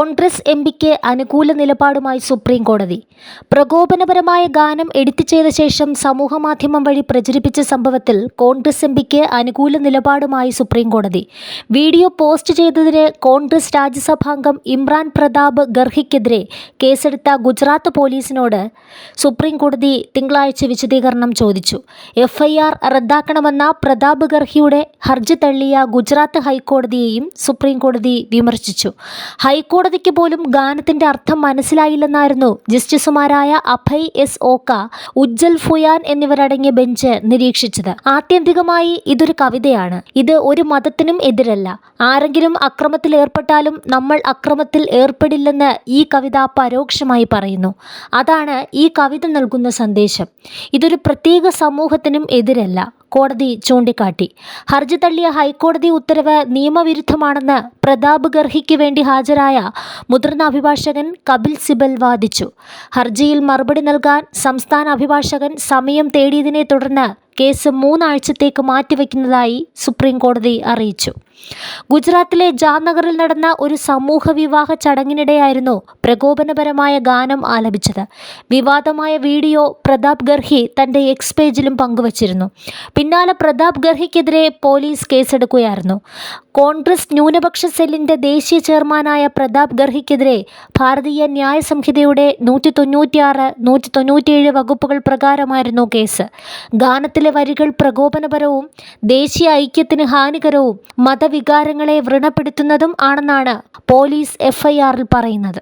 കോൺഗ്രസ് എം പിക്ക് അനുകൂല നിലപാടുമായി സുപ്രീം കോടതി പ്രകോപനപരമായ ഗാനം എഡിറ്റ് ചെയ്ത ശേഷം സമൂഹമാധ്യമം വഴി പ്രചരിപ്പിച്ച സംഭവത്തിൽ കോൺഗ്രസ് എം പിക്ക് അനുകൂല നിലപാടുമായി സുപ്രീം കോടതി വീഡിയോ പോസ്റ്റ് ചെയ്തതിന് കോൺഗ്രസ് രാജ്യസഭാംഗം ഇമ്രാൻ പ്രതാപ് ഗർഹിക്കെതിരെ കേസെടുത്ത ഗുജറാത്ത് പോലീസിനോട് സുപ്രീം കോടതി തിങ്കളാഴ്ച വിശദീകരണം ചോദിച്ചു. എഫ്ഐആർ റദ്ദാക്കണമെന്ന പ്രതാപ് ഗർഹിയുടെ ഹർജി തള്ളിയ ഗുജറാത്ത് ഹൈക്കോടതിയെയും സുപ്രീം കോടതി വിമർശിച്ചു ഹൈക്കോടതിക്ക് പോലും ഗാനത്തിന്റെ അർത്ഥം മനസ്സിലായില്ലെന്നായിരുന്നു ജസ്റ്റിസുമാരായ അഭയ് എസ് ഓക്ക ഉജ്ജൽ ഫുയാൻ എന്നിവരടങ്ങിയ ബെഞ്ച് നിരീക്ഷിച്ചത്. ആത്യന്തികമായി ഇതൊരു കവിതയാണ്. ഇത് ഒരു മതത്തിനും എതിരല്ല. ആരെങ്കിലും അക്രമത്തിൽ ഏർപ്പെട്ടാലും നമ്മൾ അക്രമത്തിൽ ഏർപ്പെടില്ലെന്ന് ഈ കവിത പരോക്ഷമായി പറയുന്നു. അതാണ് ഈ കവിത നൽകുന്ന സന്ദേശം. ഇതൊരു പ്രത്യേക സമൂഹത്തിനും എതിരല്ല. കോടതി ചൂണ്ടിക്കാട്ടി. ഹർജി തള്ളിയ ഹൈക്കോടതി ഉത്തരവ് നിയമവിരുദ്ധമാണെന്ന് പ്രതാപ് ഗർഹിക്ക് വേണ്ടി ഹാജരായ മുതിർന്ന അഭിഭാഷകൻ കപിൽ സിബൽ വാദിച്ചു. ഹർജിയിൽ മറുപടി നൽകാൻ സംസ്ഥാന അഭിഭാഷകൻ സമയം തേടിയതിനെ തുടർന്ന് കേസ് മൂന്നാഴ്ചത്തേക്ക് മാറ്റിവെക്കുന്നതായി സുപ്രീം കോടതി അറിയിച്ചു. ഗുജറാത്തിലെ ജാംനഗറിൽ നടന്ന ഒരു സമൂഹ വിവാഹ ചടങ്ങിനിടെയായിരുന്നു പ്രകോപനപരമായ ഗാനം ആലപിച്ചത്. വിവാദമായ വീഡിയോ പ്രതാപ് ഗർഹി തന്റെ എക്സ് പേജിലും പങ്കുവച്ചിരുന്നു. പിന്നാലെ പ്രതാപ് ഗർഹിക്കെതിരെ പോലീസ് കേസെടുക്കുകയായിരുന്നു. കോൺഗ്രസ് ന്യൂനപക്ഷ സെല്ലിന്റെ ദേശീയ ചെയർമാനായ പ്രതാപ് ഗർഹിക്കെതിരെ ഭാരതീയ ന്യായ സംഹിതയുടെ നൂറ്റി തൊണ്ണൂറ്റിയാറ് നൂറ്റി തൊണ്ണൂറ്റിയേഴ് വകുപ്പുകൾ പ്രകാരമായിരുന്നു കേസ്. ഗാനത്തിലെ വരികൾ പ്രകോപനപരവും ദേശീയ ഐക്യത്തിന് ഹാനികരവും മതവികാരങ്ങളെ വ്രണപ്പെടുത്തുന്നതും ആണെന്നാണ് പോലീസ് എഫ്ഐആറിൽ പറയുന്നത്.